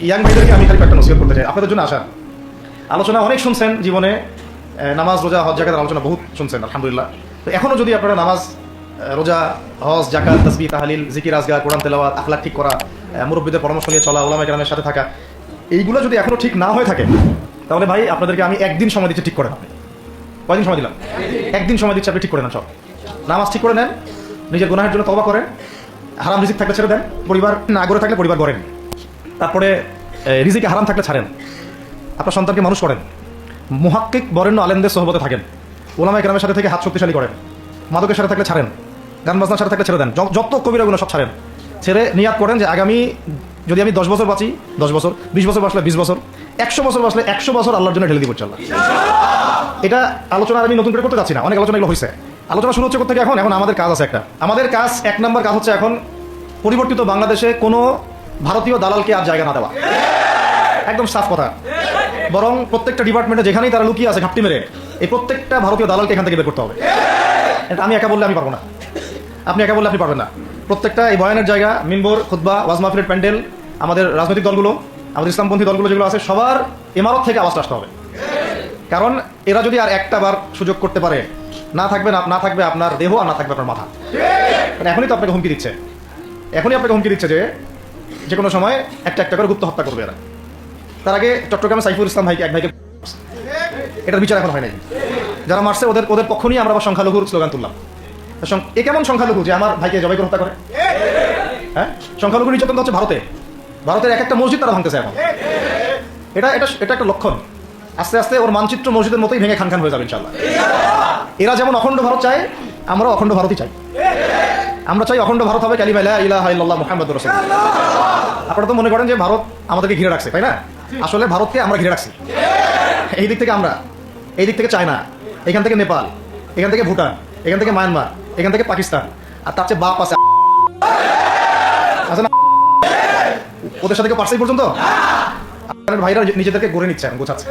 Young ভাইদেরকে আমি খালি একটা নসিহত করতে চাই। আপনাদের জন্য আসা আলোচনা অনেক শুনছেন জীবনে নামাজ, রোজা, হজ জাকাতের আলোচনা বহুত শুনছেন, আলহামদুলিল্লাহ। তো এখনও যদি আপনারা নামাজ রোজা, হজ জাকাত তসবি তাহালিল, জিকির আজগা কোরআন, তেলাওয়াত, আখলাক ঠিক করা মুরব্বীদের পরামর্শ নিয়ে চলা ওলামা কেরামের সাথে থাকা, এইগুলো যদি এখনও ঠিক না হয়ে থাকে, তাহলে ভাই আপনাদেরকে আমি একদিন সময় দিচ্ছি ঠিক করে আপনি কয়দিন সময় দিলাম? একদিন সময় দিচ্ছি আপনি ঠিক করে নেন সব। নামাজ ঠিক করে নেন, নিজের গুনাহের জন্য তবা করেন, হারাম রিজিক থাকলে ছেড়ে দেন, পরিবার না করে থাকলে পরিবার করেন তারপরে রিজিকে হারাম থাকলে ছাড়েন। আপনার সন্তানকে মানুষ করেন। মুহাক্কিক বরেণ্য আলেমদের সহবতে থাকেন। ওলামা গ্রামের সাথে থেকে হাত শক্তিশালী করেন। মাদকের সাথে থাকলে ছাড়েন। গান বাজনার সাথে থাকলে ছেড়ে দেন। যত কবিরাগুলো সব ছাড়েন। ছেড়ে নিয়াত করেন যে আগামী যদি আমি দশ বছর বাঁচি, দশ বছর, বিশ বছর বাঁচলে বিশ বছর, একশো বছর বাঁচলে একশো বছর আল্লাহর জন্য ঢেলে দিব আল্লাহ এটা আলোচনা আমি নতুন করে করতে যাচ্ছি না। অনেক আলোচনা এগুলো হয়েছে আলোচনা শুরু হচ্ছে থেকে এখন? এখন আমাদের কাজ আছে একটা। আমাদের কাজ, এক নম্বর কাজ হচ্ছে এখন পরিবর্তিত বাংলাদেশে কোনো ভারতীয় দালালকে আর জায়গা না দেওয়া। একদম সাফ কথা। বরং প্রত্যেকটা ডিপার্টমেন্টে যেখানেই তারা লুকিয়ে আছে ঘাপটি মেরে, এই প্রত্যেকটা ভারতীয় দালালকে এখান থেকে বের করতে হবে। এটা আমি একা বললে আমি পারব না। আপনি একা বললে আপনি পারবেন না। প্রত্যেকটা এই বয়ানের জায়গা মিনবোর খুদ্া ওয়াজ মাহফিলের প্যান্ডেল, আমাদের রাজনৈতিক দলগুলো, আমাদের ইসলামপন্থী দলগুলো যেগুলো আছে, সবার ইমারত থেকে আওয়াজ আসতে হবে। কারণ এরা যদি আর একটা বার সুযোগ করতে পারে, না থাকবে না থাকবে আপনার দেহ আর না থাকবে আপনার মাথা। এখনই তো আপনাকে হুমকি দিচ্ছে। এখনই আপনাকে হুমকি দিচ্ছে যে যে কোনো সময় একটা একটা করে গুপ্ত হত্যা করবে এরা। তার আগে চট্টগ্রামে সাইফুল ইসলাম ভাইকে, এক ভাইকে এটার বিচার এখন হয় নাই। যারা মারছে, ওদের ওদের পক্ষ নিয়ে আমরা আবার সংখ্যালঘুর স্লোগান তুললাম। এ কেমন সংখ্যালঘু যে আমার ভাইকে জবাই করে হত্যা করে? হ্যাঁ? সংখ্যালঘু নির্যাতন হচ্ছে ভারতে। ভারতের এক একটা মসজিদ তারা ভাঙতেছে এখন। এটা এটা এটা একটা লক্ষণ। আস্তে আস্তে ওর মানচিত্র মসজিদের মতোই ভেঙে খান খান হয়ে যাবে ইনশাল্লাহ এরা যেমন অখণ্ড ভারত চায়, আমরাও অখণ্ড ভারতই চাই। আমরা চাই অখণ্ড ভারত হবে কালিমা ইলাহা ইল্লাল্লাহ মুহাম্মাদুর রাসূলুল্লাহ। আপনারা তো মনে করেন যে ভারত আমাদেরকে ঘিরে রাখছে, তাই না? আসলে ভারতকে আমরা ঘিরে রাখছি। এই দিক থেকে আমরা, এই দিক থেকে চায়না, এখান থেকে নেপাল, এখান থেকে ভুটান, এখান থেকে মায়ানমার, এখান থেকে পাকিস্তান, আর তার চেয়ে বাপ আছে ওদের সাথে কেউ এই পর্যন্ত? ভাইরা নিজেদেরকে গড়ে নিচ্ছে এখন গোছাচ্ছে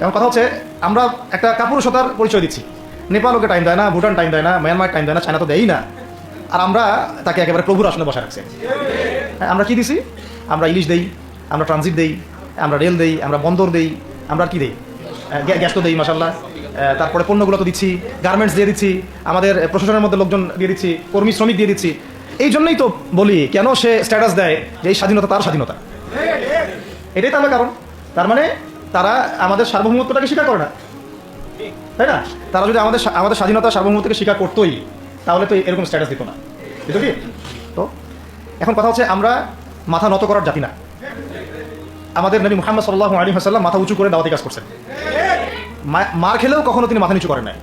এখন কথা হচ্ছে, আমরা একটা কাপুরুষতার পরিচয় দিচ্ছি। নেপাল ওকে টাইম দেয় না, ভুটান টাইম দেয় না, মায়ানমার টাইম দেয় না, চায়না তো দেয়ই না। আর আমরা তাকে একেবারে প্রভুর আসনে বসা রাখছি। হ্যাঁ, আমরা কি দিছি? আমরা ইলিশ দেই আমরা ট্রানজিট দেই আমরা রেল দেই আমরা বন্দর দেই আমরা কি দেই? গ্যাস তো দেই মাসাল্লাহ তারপরে পণ্যগুলো তো দিচ্ছি গার্মেন্টস দিয়ে দিচ্ছি আমাদের প্রশাসনের মধ্যে লোকজন দিয়ে দিচ্ছি কর্মী শ্রমিক দিয়ে দিচ্ছি। এই জন্যই তো বলি কেন সে স্ট্যাটাস দেয় যে এই স্বাধীনতা তার স্বাধীনতা? এটাই তাহলে কারণ। তার মানে তারা আমাদের সার্বভৌমত্বটাকে স্বীকার করে না। তাই না? তারা যদি আমাদের আমাদের স্বাধীনতা সার্বভৌমত্বকে স্বীকার করতোই তাহলে তো এরকম স্ট্যাটাস দিত না। দিত কি? তো এখন কথা হচ্ছে আমরা মাথা নত করার জাতি না। আমাদের নবী মুহাম্মদ সাল্লাহ আলী হাসাল্লাম মাথা উঁচু করে দাওয়াতি কাজ করছেন। মার খেলেও কখনো তিনি মাথা নিচু করেন নাই।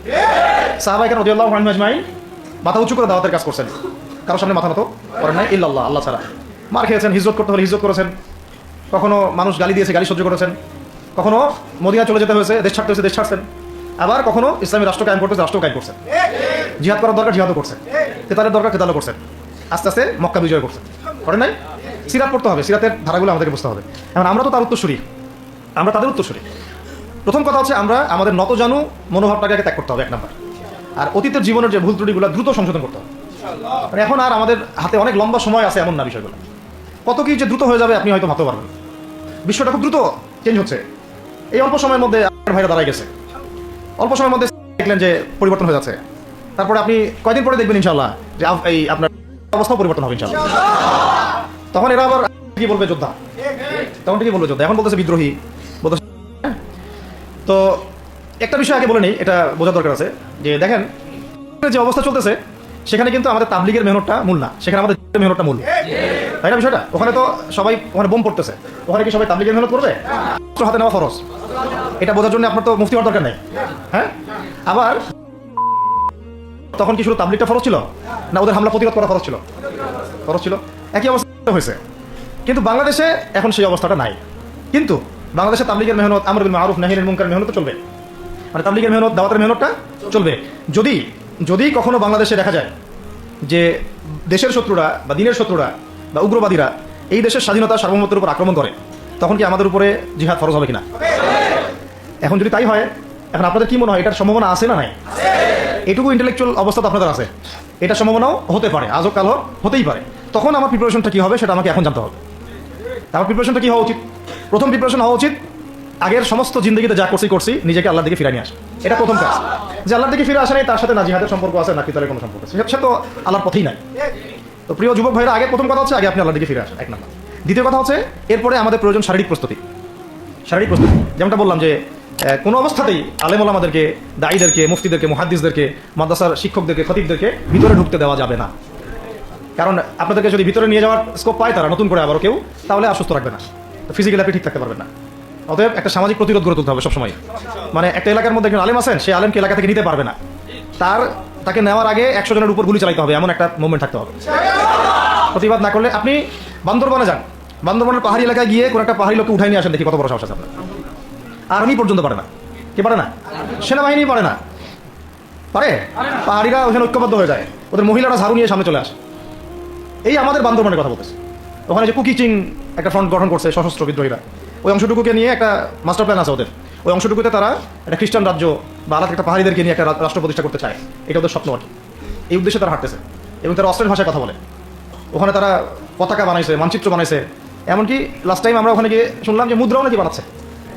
সাহাবাইকার রদিয়াল্লাহ আজমাই মাথা উঁচু করে দাওয়াতের কাজ করছেন। কারোর সামনে মাথা নত করেন নাই ইল্লাল্লাহ আল্লাহ ছাড়া। মার খেয়েছেন হিজরত করতে হলে হিজরত করেছেন। কখনো মানুষ গালি দিয়েছে গালি সহ্য করেছেন। কখনো মদিনা চলে যেতে হয়েছে দেশ ছাড়তে হয়েছে দেশ ছাড়ছেন। আবার কখনো ইসলামী রাষ্ট্র কায়েম করতে হয়েছে, রাষ্ট্র কায়েম করছেন। জিহাদ করার দরকার, জিহাদও করছেন কেতালের দরকার কেতালও করছেন আস্তে আস্তে মক্কা বিজয় করছেন করেন নাই? সিরাত পড়তে হবে, সিরাতের ধারাগুলো আমাদেরকে বুঝতে হবে। এখন আমরা তো তার উত্তরসূরি। আমরা তাদের উত্তরসূরি। প্রথম কথা হচ্ছে আমরা আমাদের নতজানু মনোভাবটাকে আগে ত্যাগ করতে হবে, এক নাম্বার। আর অতীতের জীবনের যে ভুল ত্রুটিগুলো দ্রুত সংশোধন করতে হবে। মানে এখন আর আমাদের হাতে অনেক লম্বা সময় আছে এমন না বিষয়গুলো। কত কি যে দ্রুত হয়ে যাবে আপনি হয়তো ভাবতে পারবেন বিশ্বটা খুব দ্রুত চেঞ্জ হচ্ছে। এই অল্প সময়ের মধ্যে ভাইরা দাঁড়ায় গেছে। অল্প সময়ের মধ্যে দেখলেন যে পরিবর্তন হয়ে যাচ্ছে। তারপরে আপনি কয়দিন পরে দেখবেন ইনশাল্লাহ যে এই আপনার অবস্থাও পরিবর্তন হবে ইনশাল্লাহ তখন এরা আবার কি বলবে যোদ্ধা? তখন কি বলবে যোদ্ধা। এখন বলতেছে বিদ্রোহী? তো একটা বিষয় আগে বলে নেই, এটা বোঝার দরকার আছে। যে দেখেন, যে অবস্থা চলতেছে, সেখানে কিন্তু আমাদের তাবলিগের মেহনতটা মূল না। সেখানে আমাদের মেহনতটা মূল। তাই না বিষয়টা? ওখানে তো সবাই ওখানে বোম পড়তেছে। ওখানে কি সবাই তাবলিগের মেহনত করবে? হাতে নেওয়া খরচ। এটা বোঝার জন্য আপনার তো মুফতি হওয়ার দরকার নেই। হ্যাঁ? আবার তখন কি শুধু তাবলিগটা ফরজ ছিল? না ওদের হামলা প্রতিরোধ করা খরচ ছিল? খরচ ছিল। একই অবস্থা হয়েছে। কিন্তু বাংলাদেশে এখন সেই অবস্থাটা নাই। কিন্তু বাংলাদেশে তাবলিগের মেহনত, আমর বিন মারুফ নাহিনের মুনকার মেহনত চলবে। মানে তাবলিগের মেহনত, দাওয়াতের মেহনতটা চলবে। যদি যদি কখনো বাংলাদেশে দেখা যায় যে দেশের শত্রুরা বা দিনের শত্রুরা বা উগ্রবাদীরা এই দেশের স্বাধীনতা সার্বভৌমত্বের উপর আক্রমণ করে, তখন কি আমাদের উপরে জিহাদ ফরজ হবে কিনা? এখন যদি তাই হয় এখন আপনাদের কি মনে হয়, এটার সম্ভাবনা আছে না নাই? এটুকু ইন্টেলেকচুয়াল অবস্থা তো আপনাদের আছে। এটা সম্ভাবনাও হতে পারে, আজও কাল হতেই পারে। তখন আমার প্রিপারেশনটা কি হবে সেটা আমাকে এখন জানতে হবে। তারপর প্রিপারেশনটা কি হওয়া উচিত? প্রথম প্রিপারেশন হওয়া উচিত, আগের সমস্ত জিন্দগিতে যা করছি করছি, নিজেকে আল্লাহ দিকে ফিরে নিয়ে আসে। এটা প্রথম কাজ। যে আল্লাহর দিকে ফিরে আসে নাই, তার সাথে না জিহাদের সম্পর্ক আছে, না পিতারের কোনো সম্পর্ক আছে। সে তো আল্লাহর পথেই নাই। তো প্রিয় যুবক ভাইরা, আগে প্রথম কথা হচ্ছে, আগে আপনি আল্লাহর দিকে ফিরে আসেন। এক নম্বর। দ্বিতীয় কথা হচ্ছে, এরপরে আমাদের প্রয়োজন শারীরিক প্রস্তুতি। শারীরিক প্রস্তুতি। যেমনটা বললাম যে কোনো অবস্থাতেই আলেমুল আমাদেরকে দায়ীদেরকে মুফতিদেরকে, মুহাদ্দিসদেরকে, মাদ্রাসার শিক্ষকদেরকে, খতিবদেরকে ভিতরে ঢুকতে দেওয়া যাবে না। কারণ আপনাদেরকে যদি ভিতরে নিয়ে যাওয়ার স্কোপ পায় তারা, নতুন করে আবারও কেউ, তাহলে আর সুস্থ রাখবে না। ফিজিক্যালি আপনি ঠিক থাকতে পারবেন না। অতএব একটা সামাজিক প্রতিরোধ গড়ে তুলতে হবে সবসময়। মানে একটা এলাকার মধ্যে একজন আলেম আছেন সেই আলেমকে এলাকা থেকে নিতে পারবে না। তার, তাকে নেওয়ার আগে একশো জনের উপর গুলি চালাইতে হবে, এমন একটা মুভমেন্ট থাকতে হবে। প্রতিবাদ না করলে আপনি বান্দরবনে যান। বান্দরবনের পাহাড়ি এলাকায় গিয়ে কোনো একটা পাহাড়ি লোককে উঠাই নিয়ে আসেন দেখি কত বড় সাহস আছে আপনার। আর্মি পর্যন্ত পারে না। কে পারে না? সেনাবাহিনী পারে না। পারে? পাহাড়িরা ওখানে ঐক্যবদ্ধ হয়ে যায়। ওদের মহিলারা ঝাড়ু নিয়ে সামনে চলে আসে। এই আমাদের বান্দরবনের কথা বলতেছে। ওখানে যে কুকিচিং একটা ফ্রন্ট গঠন করছে সশস্ত্র বিদ্রোহীরা, ওই অংশটুকুকে নিয়ে একটা মাস্টার প্ল্যান আছে ওদের। ওই অংশটুকুতে তারা একটা খ্রিস্টান রাজ্য বা আলাদা একটা পাহাড়িদেরকে নিয়ে একটা রাষ্ট্র প্রতিষ্ঠা করতে চায়। এটা ওদের স্বপ্ন আর এই উদ্দেশ্যে তারা হাঁটতেছে এবং তারা অস্ট্রেল ভাষায় কথা বলে। ওখানে তারা পতাকা বানাইছে, মানচিত্র বানাইছে। এমনকি লাস্ট টাইম আমরা ওখানে গিয়ে শুনলাম যে মুদ্রাও নাকি বানাচ্ছে।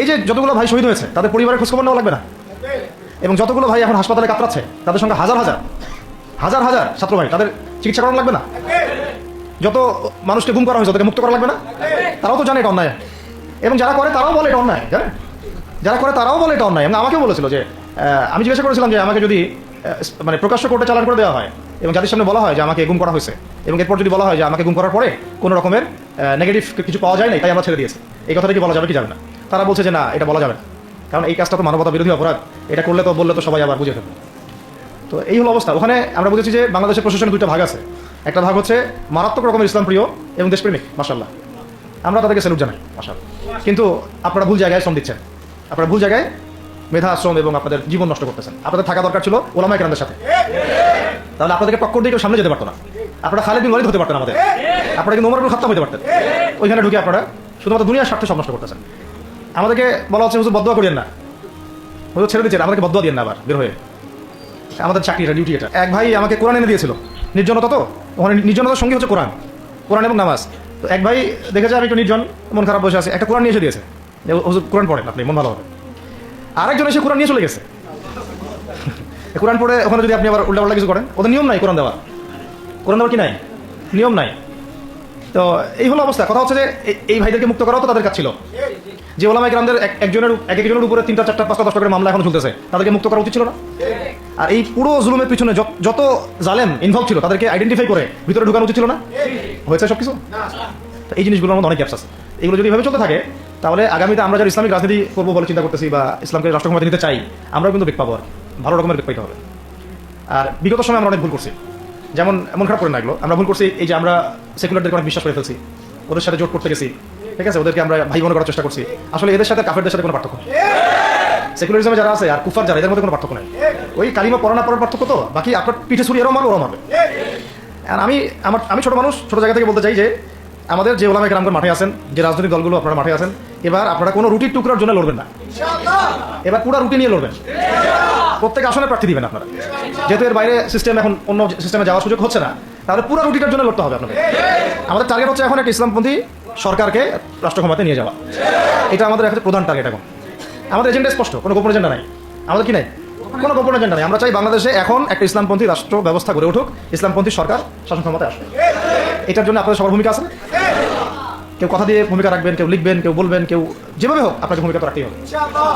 এই যে যতগুলো ভাই শহীদ হয়েছে, তাদের পরিবারের খোঁজখবর নেওয়া লাগবে না? এবং যতগুলো ভাই এখন হাসপাতালে কাতরাচ্ছে, তাদের সঙ্গে হাজার হাজার। হাজার হাজার ছাত্র ভাই, তাদের চিকিৎসা করানো লাগবে না? যত মানুষকে গুম করা হয়েছে তাদেরকে মুক্ত করা লাগবে না? তারাও তো জানে এটা অন্যায়। এবং যারা করে, তারাও বলে এটা অন্যায়, জানেন? যারা করে, তারাও বলে এটা অন্যায়। এবং আমাকেও বলেছিল যে আমি জিজ্ঞাসা করেছিলাম যে, আমাকে যদি মানে প্রকাশ্য কোর্টে চালান করে দেওয়া হয়, এবং যাদের সামনে বলা হয় যে, আমাকে গুম করা হয়েছে, এবং এরপর যদি বলা হয় যে, আমাকে গুম করার পরে কোনো রকমের নেগেটিভ কিছু পাওয়া যায় না তাই আমরা ছেড়ে দিয়েছি। এই কথাটা কি বলা যাবে কি যাবে না? তারা বলছে যে না, এটা বলা যাবে না। কারণ এই কাজটা তো মানবতা বিরোধী অপরাধ। এটা করলে তো বললে তো সবাই আবার বুঝে ফেলবে। তো এই হলো অবস্থা। ওখানে আমরা বুঝেছি যে বাংলাদেশের প্রশাসনের দুইটা ভাগ আছে। একটা ভাগ হচ্ছে মারাত্মক রকমের ইসলাম প্রিয় এবং দেশপ্রেমিক মাসাল্লাহ আমরা তাদেরকে স্যালুট জানাই মাসাল্লাহ কিন্তু আপনারা ভুল জায়গায় শ্রম দিচ্ছেন। আপনারা ভুল জায়গায় মেধা, আশ্রম এবং আপনাদের জীবন নষ্ট করতেছেন। আপনাদের থাকা দরকার ছিল ওলামাই কেরামদের সাথে। তাহলে আপনাদেরকে টক্কর দিয়ে কেউ সামনে যেতে পারতো না। আপনারা খালেদ বিন ওয়ালিদ হতে পারতেন আমাদের। আপনারা কিন্তু ওমর খাত্তাম হতে পারতেন। ওইখানে ঢুকে আপনারা শুধুমাত্র দুনিয়ার স্বার্থে সব নষ্ট করতেছেন। আমাদেরকে বলা হচ্ছে হুজুর বদয়া করিয়েন না। হুজুর ছেড়ে দিচ্ছেন, আমাদেরকে বদয়া দিয়েন না আবার, বের হয়ে। আমাদের চাকরি এটা ডিউটি এটা। এক ভাই আমাকে কোরআন এনে দিয়েছিল, নির্জনতা তো? ওখানে নির্জনতার সঙ্গে হচ্ছে কোরআন কোরআন এবং নামাজ। তো এক ভাই দেখেছে আমি একটু নির্জন, মন খারাপ বসে আছে, একটা কোরআন নিয়ে এসে দিয়েছে। হুজুর, কোরআন পড়েন আপনি, মন ভালো হবে। আরেকজন এসে কোরআন নিয়ে চলে গেছে। কোরআন পড়ে ওখানে যদি আপনি আবার উল্টা পাল্টা কিছু করেন, ওদের নিয়ম নাই কোরআন দেওয়ার। কোরআন দেওয়ার কি নাই? নিয়ম নাই। তো এই হলো অবস্থা। কথা হচ্ছে যে এই- ভাইদেরকে মুক্ত করাও তো তাদের কাজ ছিল। যে ওলামাই গ্রামদের একজনের এক একজনের উপরে তিনটা, চারটা, পাঁচটা, দশটা করে মামলা এখন চলতেছে। তাদেরকে মুক্ত করা উচিত ছিল না? আর এই পুরো জুলুমের পিছনে যত- জালেম ইনভলভ ছিল, তাদেরকে আইডেন্টিফাই করে ভিতরে ঢুকানো উচিত ছিল না? হয়েছে সব কিছু এই জিনিসগুলোর মধ্যে অনেক গ্যাপস আছে। এগুলো যদি এভাবে চলতে থাকে, তাহলে আগামীতে আমরা যারা ইসলামিক রাজনীতি করব বলে চিন্তা করতেছি বা ইসলামকে রাষ্ট্র ক্ষমতা নিতে চাই, আমরাও কিন্তু বেগ পাবো আর ভালো রকমের বেগ পাইতে হবে। আর বিগত সময় আমরা অনেক ভুল করছি। যেমন এমন খারাপ করে না এগুলো। আমরা ভুল করছি, এই যে আমরা সেকুলারদেরকে অনেক বিশ্বাস করে ফেলছি। ওদের সাথে জোট করতে গেছি। ঠিক আছে ওদেরকে আমরা ভাই বোন করার চেষ্টা করছি। আসলে এদের সাথে কাফেরদের সাথে কোনো পার্থক্য নেই। সেকুলারিজমে যারা আছে আর কুফার যারা এদের মধ্যে কোনো পার্থক্য নেই। ওই কালিমা পড়া না পড়ার পার্থক্য তো? বাকি আপনার পিঠে ছুরি এরও মারবে ওরা মারবে আর আমি আমার আমি ছোট মানুষ ছোট জায়গা থেকে বলতে চাই যে আমাদের যে ওলামে গ্রামগুলো মাঠে আছেন যে রাজনৈতিক দলগুলো আপনারা মাঠে আছেন এবার আপনারা কোনো রুটির টুকরার জন্য লড়বেন না। এবার পুরো রুটি নিয়ে লড়বেন। প্রত্যেক আসনে প্রার্থী দিবেন আপনারা। যেহেতু এর বাইরে সিস্টেম এখন অন্য সিস্টেমে যাওয়ার সুযোগ হচ্ছে না তাহলে পুরো রুটিটার জন্য লড়তে হবে আপনাদের। আমাদের টার্গেট হচ্ছে এখন একটা ইসলামপন্থী সরকারকে রাষ্ট্র ক্ষমতায় নিয়ে যাওয়া। এটা আমাদের একটা প্রধান টার্গেট এখন। আমাদের এজেন্ডা স্পষ্ট, কোনো গোপন এজেন্ডা নাই। আমাদের কি নাই? কোনো গোপন এজেন্ডা নাই। আমরা চাই বাংলাদেশে এখন একটা ইসলামপন্থী রাষ্ট্র ব্যবস্থা গড়ে উঠুক, ইসলামপন্থী সরকার শাসন ক্ষমতায় আসবে এটার জন্য আপনাদের সবার ভূমিকা আছে কেউ কথা দিয়ে ভূমিকা রাখবেন, কেউ লিখবেন, কেউ বলবেন, কেউ যেভাবে হোক আপনাকে ভূমিকা তো রাখতেই হবে।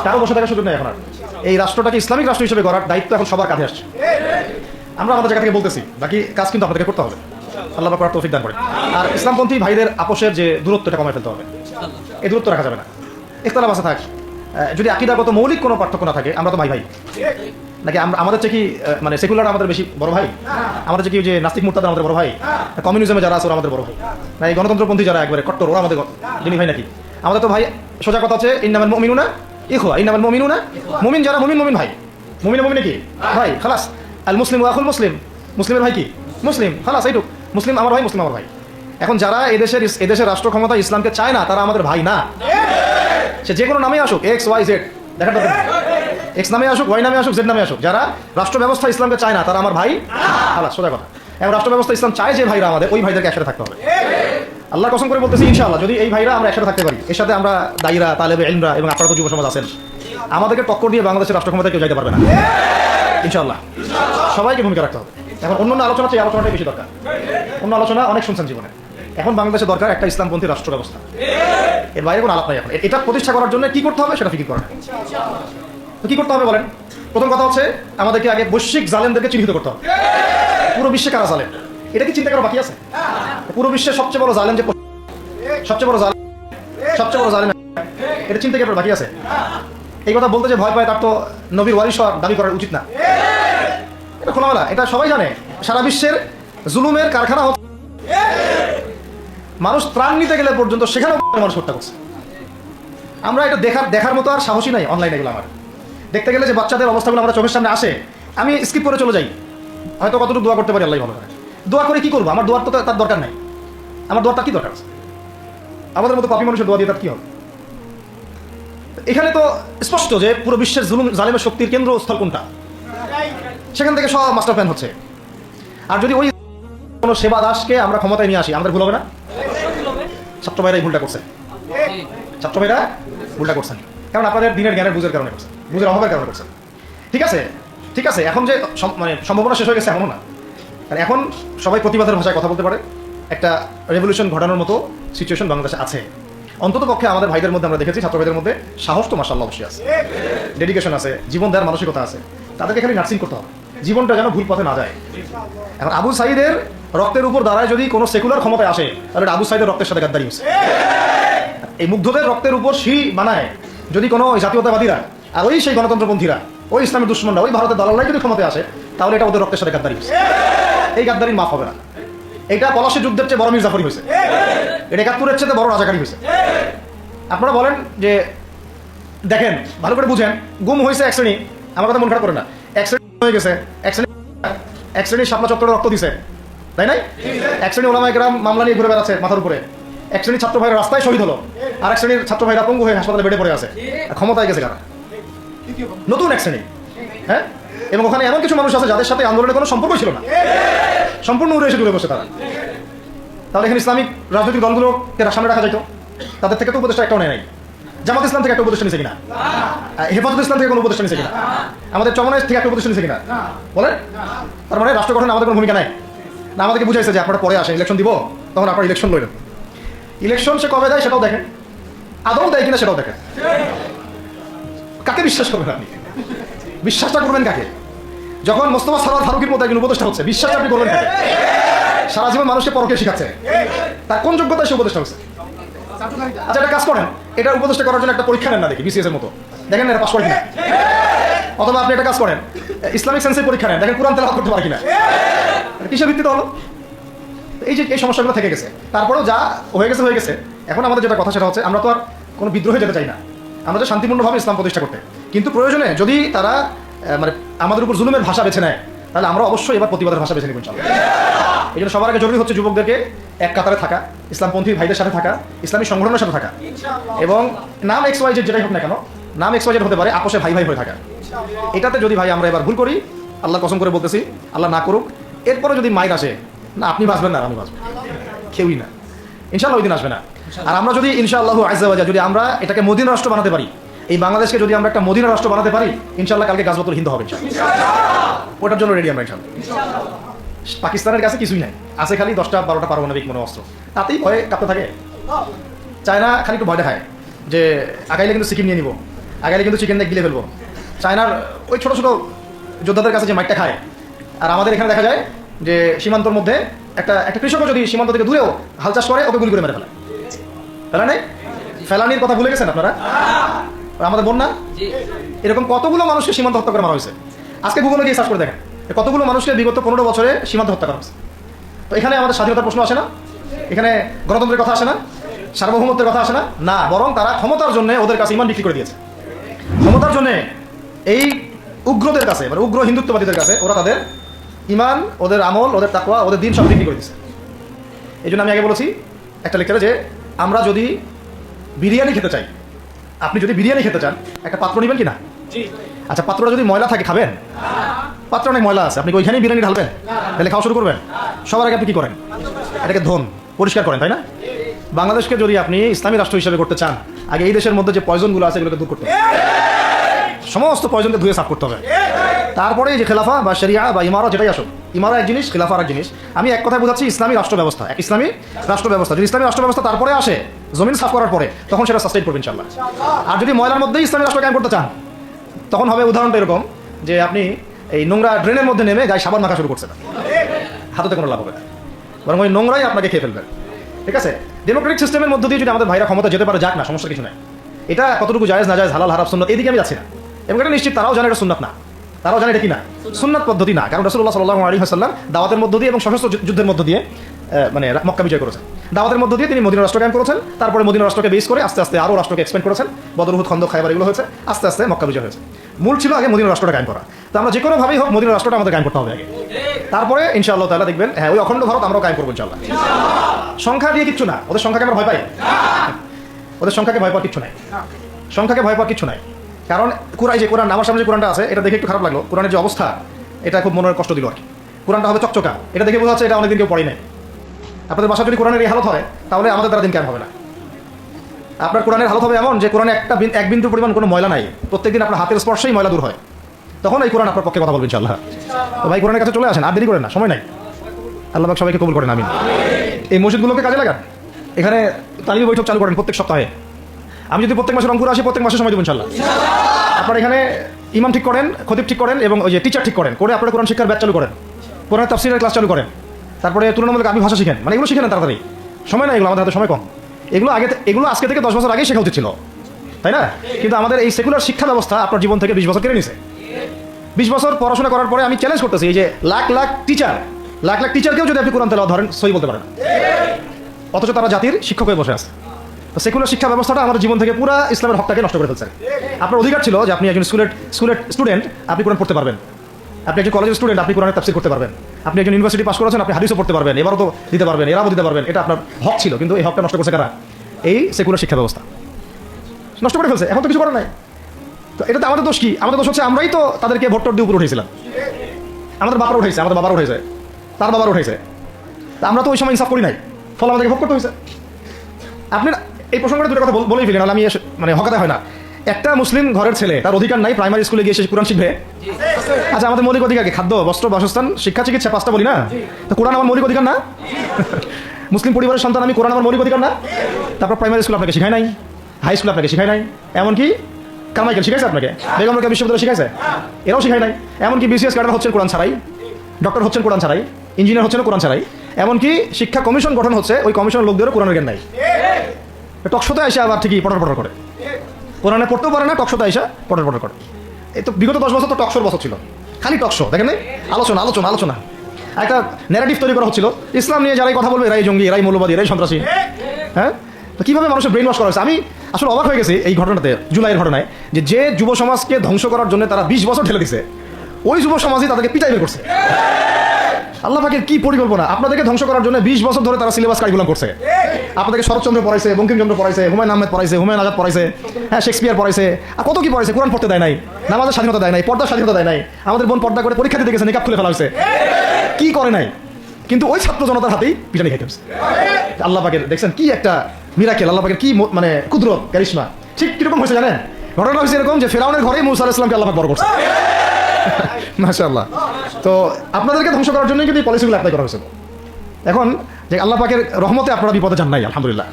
কারও বসে থাকার সুযোগ নেই এখন আর। এই রাষ্ট্রটাকে ইসলামিক রাষ্ট্র হিসেবে গড়ার দায়িত্ব এখন সবার কাঁধে আসছে। আমরা আমাদের জায়গা থেকে বলতেছি, বাকি কাজ কিন্তু আপনাদেরকে করতে হবে। আল্লাহ করার তৌফিক দান করে আর ইসলামপন্থী ভাইদের আপোষের যে দূরত্বটা কমায় ফেলতে হবে। এই দূরত্ব রাখা যাবে না। ইখতালাফ আছে থাক। যদি আকিদাগত মৌলিক কোনো পার্থক্য না থাকে, আমরা তো ভাই ভাই। নাকি আমাদের চেয়ে কি মানে সেকুলার আমাদের বেশি বড় ভাই? আমাদের চেয়ে কি যে নাস্তিক মুরতাদ আমাদের বড় ভাই? কমিউনিজমে যারা আছে আমাদের বড় ভাই। না এই গণতন্ত্রপন্থী যারা একবারে কট্টর, ওরা আমাদের যিনি ভাই নাকি? আমাদের তো ভাই, সোজা কথা হচ্ছে, ইন্নামাল মমিনুনা ইখওয়া, ইন্নামাল মমিনুনা মুমিন যারা, মুমিন মুমিন ভাই। মুমিন মুমিন কি? ভাই, খালাস। আল মুসলিম ওয়াকুল মুসলিম। মুসলিমের ভাই কি? মুসলিম, খালাস, এইটুক। মুসলিম আমার ভাই, মুসলিম আমার ভাই। এখন যারা এদেশের এদেশের রাষ্ট্র ক্ষমতা ইসলামকে চায় না, তারা আমাদের ভাই না। সে যে কোনো নামে আসুক এক্স ওয়াই জেড দেখা এক্স নামে আসুক ওয়াই নামে আসুক জেড নামে আসুক। যারা রাষ্ট্র ব্যবস্থা ইসলামকে চায় না, তারা আমার ভাই আলাদা সোজা কথা। এবং রাষ্ট্র ব্যবস্থা ইসলাম চায় যে ভাইরা আমাদের, ওই ভাইদেরকে একসাথে থাকতে হবে। আল্লাহ কসম করে বলতেছি, ইনশাআল্লাহ, যদি এই ভাইরা আমরা একসাথে থাকতে পারি, এর সাথে আমরা দায়রা, তালেবে ইলমরা এবং আপনারা তো যুব সমাজ আছেন, আমাদেরকে টক্কর দিয়ে বাংলাদেশের রাষ্ট্র ক্ষমতায় কেউ যাইতে পারবে না। ইনশাআল্লাহ। সবাইকে ভূমিকা রাখতে হবে। এখন অন্য আলোচনা চেয়ে আলোচনাটাই বেশি দরকার। অন্য আলোচনা অনেক শুনছেন জীবনে। এখন বাংলাদেশে দরকার একটা ইসলামপন্থী রাষ্ট্র ব্যবস্থা এর বাইরে কোনো আলাপ নাই এখন। এটা প্রতিষ্ঠা করার জন্য কি করতে হবে সেটা ফিকির করা তো কি করতে হবে বলেন? প্রথম কথা হচ্ছে আমাদেরকে আগে বৈশ্বিক জালেমদেরকে চিহ্নিত করতে হবে। পুরো বিশ্বে কারা জালেম? এটা কি চিন্তা করা বাকি আছে? পুরো বিশ্বের সবচেয়ে বড় জালেম যে সবচেয়ে বড় জালেম সবচেয়ে বড় জালেম এটা চিন্তা করার বাকি আছে। এই কথা বলতে যে ভয় পায় তার তো নবীর ওয়ারিশ দাবি করা উচিত না। এটা খোলামেলা। এটা সবাই জানে। সারা বিশ্বের জুলুমের কারখানা হচ্ছে মানুষ ত্রাণ নিতে গেলে পর্যন্ত সেখানেও মানুষ হত্যা করছে। আমরা এটা দেখার দেখার মতো আর সাহসী নাই অনলাইনে এগুলো আমার। দেখতে গেলে যে বাচ্চাদের অবস্থাগুলো আমরা চোখের সামনে আসে, আমি স্কিপ করে চলে যাই। হয়তো কতটুকু দোয়া করতে পারি, আল্লাহ ভালো করে। দোয়া করে কি করব? আমার দোয়ার তো তার দরকার নাই। আমার দোয়ারটা কি দরকার আছে? আমাদের মতো পাপি মানুষের দোয়া দিয়ে তার কি হবে? এখানে তো স্পষ্ট যে পুরো বিশ্বের জুলুম, জালিমের শক্তির কেন্দ্রস্থল কোনটা? সেখান থেকে সব মাস্টার প্ল্যান হচ্ছে। আর যদি ওই কোনো সেবা দাসকে আমরা ক্ষমতায় নিয়ে আসি, আমাদের ভুল হবে না? ছাত্র ভাইরা এই ভুলটা করছে। ছাত্র ভাইরা ভুলটা করছেন কারণ আপনাদের দিনের জ্ঞানের বুঝের কারণে করছেন বুঝের অভাবের কারণে করছেন ঠিক আছে? ঠিক আছে, এখন যে মানে সম্ভাবনা শেষ হয়ে গেছে এমনও না। আর এখন সবাই প্রতিবাদের ভাষায় কথা বলতে পারে। একটা রেভলিউশন ঘটানোর মতো সিচুয়েশন বাংলাদেশে আছে। অন্তত পক্ষে আমাদের ভাইদের মধ্যে আমরা দেখেছি, ছাত্র ভাইদের মধ্যে সাহস তো মাসাল্লাহ অবশ্যই আছে। ডেডিকেশন আছে, জীবন দেওয়ার মানসিকতা আছে। তাদেরকে খালি নার্সিং করতে হবে। জীবনটা যেন ভুল পথে না যায়। এখন আবু সাইদের রক্তের উপর দাঁড়ায় যদি কোনো সেকুলার ক্ষমতায় আসে, তাহলে আবু সাইদের রক্তের সাথে গাদ্দারি হচ্ছে। এই মুগ্ধদের রক্তের উপর শি বানায় যদি কোনো জাতীয়তাবাদীরা, আর ওই সেই গণতন্ত্রপন্থীরা, ওই ইসলামের দুশ্মনরা, ওই ভারতের দালালাই যদি ক্ষমতায় আসে, তাহলে এটা ওদের রক্তের সাথে গাদ্দারি হচ্ছে। এই গাদ্দারি মাফ হবে না। এটা পলাশি যুদ্ধের চেয়ে বড় মির্জাফরি হয়েছে। এটা একাত্তরের চেয়ে বড় রাজাকারী হয়েছে। আপনারা বলেন যে, দেখেন, ভালো করে বুঝেন, গুম হয়েছে এক শ্রেণি, আমার কথা মন খারাপ করে না। এক শ্রেণি হয়ে গেছে। এক শ্রেণি এক শ্রেণি শাপলা চত্বরে রক্ত দিছে। তাই নাই? এক শ্রেণি ওলামাই গ্রাম মামলা নিয়ে ঘুরে বেড়াচ্ছে মাথার উপরে। এক শ্রেণি ছাত্র ভাইরা রাস্তায় শহীদ হলো। আর এক শ্রেণির ছাত্র ভাইরা পঙ্গু হয়ে হাসপাতালে বেডে পড়ে আছে। ক্ষমতায় গেছে কারা? নতুন এক শ্রেণি। হ্যাঁ? এবং ওখানে এমন কিছু মানুষ আছে যাদের সাথে আন্দোলনের কোনো সম্পর্ক ছিল না। সম্পূর্ণ উড়ে এসে দূরে বসে তারা। তাহলে এখানে ইসলামিক রাজনৈতিক দলগুলোকে সামনে রাখা যেত তাদের থেকে তো উপদেষ্টা একটাও নেয় নাই। জামাত ইসলাম থেকে একটা উপদেষ্টা নিছে কিনা? হেফাজত ইসলাম থেকে কোনো উপদেষ্টা নিছে কিনা? আমাদের চমনের থেকে একটা উপদেষ্টা নিছে কিনা? বলেন। তার মানে রাষ্ট্র গঠনে আমাদের কোনো ভূমিকা নাই। না, আমাদেরকে বুঝাইছে যে আপনারা পরে আসেন ইলেকশন দিব, তখন আপনারা ইলেকশন লইলেন ইলেকশন সে কবে দেয় সেটাও দেখেন। আদৌ দেয় কিনা সেটাও দেখেন। কাকে বিশ্বাস করবেন আপনি? বিশ্বাসটা করবেন কাকে? যখন মোস্তফা সারা ফারুকের মতো একজন উপদেষ্টা হচ্ছে, বিশ্বাসটা আপনি করবেন কাকে? সারা জীবন মানুষকে পরকে শিখাচ্ছে। তার কোন যোগ্যতায় সে উপদেষ্টা হচ্ছে? আচ্ছা একটা কাজ করেন। এটা উপদেষ্টা করার জন্য একটা পরীক্ষা নেন না দেখি বিসিএস এর মতো। দেখেন এটা পাস করে কিনা। অথবা আপনি একটা কাজ করেন, ইসলামিক সেন্সের পরীক্ষা নেন, দেখেন কোরআন তেলাওয়াত করতে পারে কিনা। কিসের ভিত্তিতে হলো? এই যে, এই সমস্যাগুলো থেকে গেছে। তারপরেও যা হয়ে গেছে হয়ে গেছে। এখন আমাদের যেটা কথা সেটা হচ্ছে, আমরা তো আর কোনো বিদ্রোহে যেতে চাই না। আমরা তো শান্তিপূর্ণভাবে ইসলাম প্রতিষ্ঠা করতে। কিন্তু প্রয়োজনে যদি তারা মানে আমাদের উপর জুলুমের ভাষা বেছে নেয় তাহলে আমরা অবশ্যই এবার প্রতিবাদের ভাষা বেছে নেব ইনশাল্লাহ। এই জন্য সবার আগে জরুরি হচ্ছে যুবকদেরকে এক কাতারে থাকা ইসলামপন্থী ভাইদের সাথে থাকা ইসলামী সংগঠনের সাথে থাকা। এবং নাম এক্স ওয়াই যেটাই হোক না কেন নাম এক্স ওয়াই হতে পারে আপোষে ভাই ভাই হয়ে থাকা। এটাতে যদি ভাই আমরা এবার ভুল করি আল্লাহ কসম করে বলতেছি আল্লাহ না করুক। এরপরে যদি মাইর আসে না আপনি বাঁচবেন না আমি বাঁচবো। কেউই না। ইনশাল্লাহ ওই দিন আসবে না। আর আমরা যদি ইনশাআল্লাহ আজাবাজা যদি আমরা এটাকে মদিনা রাষ্ট্র বানাতে পারি এই বাংলাদেশকে যদি আমরা একটা মদিনা রাষ্ট্র বানাতে পারি ইনশাল্লাহ কালকে গাছবাতুল হিন্দু হবে ইনশাআল্লাহ। ওটার জন্য রেডি আমরা ইনশাল্লাহ পাকিস্তানের কাছে কিছুই নাই। আছে খালি দশটা বারোটা পারমাণবিক মনে অস্ত্র তাতেই ভয়ে কাঁপতে থাকে। চায়না খালি একটু ভয় দেখায় যে আগাইলে কিন্তু সিকিম নিয়ে নিব। আগাইলে কিন্তু চিকেন গিলে ফেলব। চায়নার ওই ছোট ছোট যোদ্ধাদের কাছে যে মাইকটা খায় আর আমাদের এখানে দেখা যায় যে সীমান্তর মধ্যে একটা একটা কৃষকও যদি সীমান্ত থেকে দূরেও হাল চাষ করে ওকে গুলি করে মেরে ফেলে। ফেলা নেই? ফেলানির কথা ভুলে গেছেন আপনারা? আমাদের বন্যা? এরকম কতগুলো মানুষকে সীমান্ত হত্যা করে মারা হয়েছে? আজকে গুগলে গিয়ে সার্চ করে দেখেন। কতগুলো মানুষকে বিগত পনেরো বছরে সীমান্ত হত্যা করা হয়েছে? তো এখানে আমাদের স্বাধীনতার প্রশ্ন আসে না। এখানে গণতন্ত্রের কথা আসে না, সার্বভৌমত্বের কথা আসে না না, বরং তারা ক্ষমতার জন্য ওদের কাছে ইমান বিক্রি করে দিয়েছে। ক্ষমতার জন্য এই উগ্রদের কাছে মানে উগ্র হিন্দুত্ববাদীদের কাছে ওরা তাদের ইমান, ওদের আমল, ওদের তাকুয়া ওদের দিন সব বিক্রি করে দিয়েছে। এই জন্য আমি আগে বলেছি একটা লেকচারে যে আমরা যদি বিরিয়ানি খেতে চাই, আপনি যদি বিরিয়ানি খেতে চান, একটা পাত্র নেবেন কি না? আচ্ছা পাত্রটা যদি ময়লা থাকে, খাবেন? পাত্র অনেক ময়লা আছে। আপনি ওইখানেই বিরিয়ানি ঢালবেন? তাহলে খাওয়া শুরু করবেন। সবার আগে আপনি কি করেন? এটাকে ধন, পরিষ্কার করেন, তাই না? বাংলাদেশকে যদি আপনি ইসলামী রাষ্ট্র হিসেবে করতে চান, আগে এই দেশের মধ্যে যে পয়জনগুলো আছে, এগুলোকে দূর করতে হবে। সমস্ত পয়জনকে ধুয়ে সাফ করতে হবে। তারপরে যে খেলাফা বা শরিয়া বা ইমারা যেটাই আসুক, ইমারা এক জিনিস খেলাফা আর এক জিনিস। আমি এক কথায় বোঝাচ্ছি, ইসলামী রাষ্ট্র ব্যবস্থা, এক ইসলামী রাষ্ট্র ব্যবস্থা। যদি ইসলামী রাষ্ট্র ব্যবস্থা তারপরে আসে, জমিন সাফ করার পরে, তখন সেটা সাস্টেইন করবে ইনশাল্লাহ আর যদি ময়লার মধ্যেই ইসলামী রাষ্ট্র কায়েম করতে চান তখন হবে উদাহরণটা এরকম যে আপনি এই নোংরা ড্রেনের মধ্যে নেমে গায়ে সাবান মাখা শুরু করছেন। হাততে কোনো লাভ হবে না। বরং ওই নোংরাই আপনাকে খেয়ে ফেলবে। ঠিক আছে? ডেমোক্রেটিক সিস্টেমের মধ্য দিয়ে যদি আমাদের ভাইরা ক্ষমতা যেতে পারে, যাক না, সমস্যা কিছু নাই। এটা কতটুকু জায়েজ, না জায়েজ, হালাল হারাপ সুন্নত, এদিকে আমি যাচ্ছি না। এবং এটা নিশ্চিত, তারাও জানে এটা সুন্নাত না। তারাও জানে এটা কি না? সুন্নাত পদ্ধতি না। কারণ রসুল্লাহ সাল্লাহ আলী হাসাল্লাম দাওয়াতের মধ্য দিয়ে এবং সশস্ত্র যুদ্ধের মধ্য দিয়ে মানে মক্কা বিজয় করেছেন। দাওয়াতের মধ্য দিয়ে তিনি মদিনা রাষ্ট্র কায়েম করেছেন, তারপরে মদিনা রাষ্ট্রকে বেস করে আস্তে আস্তে আরও রাষ্ট্রকে এক্সপেন্ড করেছেন। বদরহুদ খন্দ, খাইবার এগুলো হয়েছে, আস্তে আস্তে মক্কা বিজয় হয়েছে। মূল ছিল আগে মদিনা রাষ্ট্রটা কায়েম করা। তো আমরা যে কোনোভাবেই হোক মদিনা রাষ্ট্রটা আমাদের কায়েম করতে হবে আগে। তারপরে ইনশাআল্লাহ তাহলে দেখবেন হ্যাঁ ওই অখণ্ড ভারত আমরাও কায়েম করব ইনশাআল্লাহ। সংখ্যা দিয়ে কিচ্ছু না। ওদের সংখ্যাকে আমরা ভয় পাই ওদের সংখ্যাকে ভয় পাওয়ার কিচ্ছু নাই। সংখ্যাকে ভয় পাওয়ার কিচ্ছু নাই। কারণ কোরআন যে কোরআন আমার সামনে যে কোরআনটা আছে, এটা দেখে একটু খারাপ লাগল। কোরআনের যে অবস্থা, এটা খুব মনের কষ্ট দিল আর কি। কোরআনটা হবে চকচকা। এটা দেখে বোঝা যাচ্ছে এটা অনেকদিন কেউ পড়ে নাই। আপনাদের বাসা যদি কোরআনের এই হালত হয়, তাহলে আমাদের দ্বারা দিন কেমন হবে না। আপনার কোরআনের হালত হবে এমন যে, কোরআনে একটা এক বিন্দুর পরিমাণ কোনো ময়লা নাই। প্রত্যেকদিন আপনার হাতের স্পর্শেই ময়লা দূর হয়। তখন এই কোরআন আপনার পক্ষে কথা বলবেন ইনশাআল্লাহ। তো ভাই, কোরআনের কাছে চলে আসেন, আর দেরি করেন না, সময় নাই। আল্লাহ সবাইকে কবুল করেন, আমিন। এই মসজিদগুলোকে কাজে লাগান। এখানে তালিমি বৈঠক চালু করেন প্রত্যেক সপ্তাহে। আমি যদি প্রত্যেক মাসে রংপুর আসি, প্রত্যেক মাসে সময় দেবো ইনশাল্লাহ আপনারা এখানে ইমাম ঠিক করেন, খতিব ঠিক করেন, এবং ওই যে টিচার ঠিক করেন। করে আপনারা কোরআন শিক্ষার ব্যাচ চালু করেন। কোরআন তাফসিরের ক্লাস চালু করেন। তারপরে তুলনামূলক আমি ভাষা শিখেন। মানে এগুলো শিখেন তাড়াতাড়ি। সময় না এগুলো, আমাদের হাতে সময় কম। এগুলো আগে এগুলো আজকে থেকে দশ বছর আগেই শেখা উচিত ছিল। তাই না? কিন্তু আমাদের এই সেকুলার শিক্ষা ব্যবস্থা আপনার জীবন থেকে বিশ বছর কেড়ে নিছে। বিশ বছর পড়াশোনা করার পরে আমি চ্যালেঞ্জ করতেছি, এই যে লাখ লাখ টিচার লাখ লাখ টিচারকেও যদি আপনি কোরআন তেলাওয়াত ধরেন, সই বলতে পারেন। অথচ তারা জাতির শিক্ষক হয়ে বসে আছে। তো সেকুলার শিক্ষা ব্যবস্থাটা আমাদের জীবন থেকে পুরো ইসলামের হকটাকে নষ্ট করে ফেলছে। আপনার অধিকার ছিল যে আপনি একজন স্কুলের স্কুলের স্টুডেন্ট আপনি কোরআন পড়তে পারবেন। আপনি একজন কলেজের স্টুডেন্ট আপনি কোরআনের তাফসির করতে পারবেন। আপনি একজন ইউনিভার্সিটি পাস করেছেন, আপনি হাদিসও পড়তে পারবেন, এবারও তো দিতে পারবেন, এরাও দিতে পারবেন, এটা আপনার হক ছিল, কিন্তু এই হকটা নষ্ট করছে কারা? এই সেকুলার শিক্ষা ব্যবস্থা। নষ্ট করে ফেলছে, এখন তো কিছু করার নাই। তো এটা তো আমাদের দোষ কি? আমাদের দোষ হচ্ছে আমরাই তো তাদেরকে ভোটর দিয়ে উপরে উঠেছিলাম। আমাদের বাবার উঠেছে, আমাদের বাবার উঠেছে, তার বাবার উঠেছে। তা আমরা তো ওই সময় ইনসাফ করি নাই, ফলে আমাদেরকে ভোগ করতে হয়েছে। আপনি এই প্রসঙ্গটা দুটো কথা বলেই ফেলেন নাহলে আমি মানে হকাতে হয় না। একটা মুসলিম ঘরের ছেলে, তার অধিকার নাই প্রাইমারি স্কুলে গিয়ে সে কোরআন শিখবে? আচ্ছা আমাদের মৌলিক অধিকার কি? খাদ্য, বস্ত্র, বাসস্থান, শিক্ষা, চিকিৎসা, পাঁচটা বলি না? তো কোরআন আমার মৌলিক অধিকার না? মুসলিম পরিবারের সন্তান আমি কোরআন আমার মৌলিক অধিকার না? তারপর প্রাইমারি স্কুল আপনাকে শেখায় নাই হাই স্কুল আপনাকে শেখায় নাই, এমনকি কামাইকেল শিখাইছে আপনাকে। বেগম রোকেয়া বিশ্ববিদ্যালয় শিখাইছে, এরাও শিখায় নাই। এমনকি বিসিএস ক্যাডার হচ্ছেন কোরআন ছাড়াই ডক্টর হচ্ছেন কোরআন ছাড়াই ইঞ্জিনিয়ার হচ্ছেন কোরআন ছাড়াই, এমনকি শিক্ষা কমিশন গঠন হচ্ছে, ওই কমিশনের লোকদেরও কোরআনের জ্ঞান নাই। টকশোতে এসে আবার ঠিকই পটর পটর করে। কোরআনে পড়তেও পারে না টকশোতে এসে পটর পটর করে। এই তো বিগত দশ বছর তো টকশোর বছর ছিল। খালি টকশো দেখেন আলোচনা আলোচনা আলোচনা। একটা ন্যারেটিভ তৈরি করা হচ্ছিল। ইসলাম নিয়ে যারাই কথা বলবে এরাই জঙ্গি এরাই মৌলবাদী এরাই সন্ত্রাসী। হ্যাঁ? তো কীভাবে মানুষের ব্রেন ওয়াশ করা হয়েছে? আমি আসলে অবাক হয়ে গেছি এই ঘটনাতে, জুলাইয়ের ঘটনায়, যে যে যুব সমাজকে ধ্বংস করার জন্য তারা বিশ বছর ঠেলে দিছে, ওই যুব সমাজই তাদেরকে পিটাই বের করছে। আল্লাহ পাকের কি পরিকল্পনা? আপনাদেরকে ধ্বংস করার জন্য বিশ বছর ধরে তারা সিলেবাস কারিকুলাম করছে। আপনাদেরকে শরৎচন্দ্র পড়াইছে, বঙ্কিমচন্দ্র পড়াইছে, হুমায়ুন আহমেদ পড়াইছে, হুমায়ুন আজাদ পড়াইছে হ্যাঁ শেক্সপিয়ার পড়াইছে। আর কত কি পড়াইছে? কোরআন পড়তে দেয় নাই, নামাজের স্বাধীনতা দেয় নাই, পর্দার স্বাধীনতা দেয় নাই। আমাদের বোন পর্দা করে পরীক্ষা দিতে গেছে নিকাপ খুলে ফেলা হয়েছে। কি করে নাই? কিন্তু ওই ছাত্র জনতার হাতেই পিটানি খাইতে হচ্ছে আল্লাহ পাকের, দেখছেন কি একটা মিরাকেল আল্লাহ পাকের কি মানে কুদরত ক্যারিশমা ঠিক কীরকম হয়েছে জানেন? ঘটনা হয়েছে এরকম যে ফেরাউনের ঘরে মুসা আলাইহিস সালামকে আল্লাহ বড় করছে। মাশাআল্লাহ। তো আপনাদেরকে ধ্বংস করার জন্যই কিন্তু এই পলিসিগুলো অ্যাপ্লাই করা হয়েছে। এখন যে আল্লাহ পাকের রহমতে আপনারা বিপদে যান নাই, আলহামদুলিল্লাহ।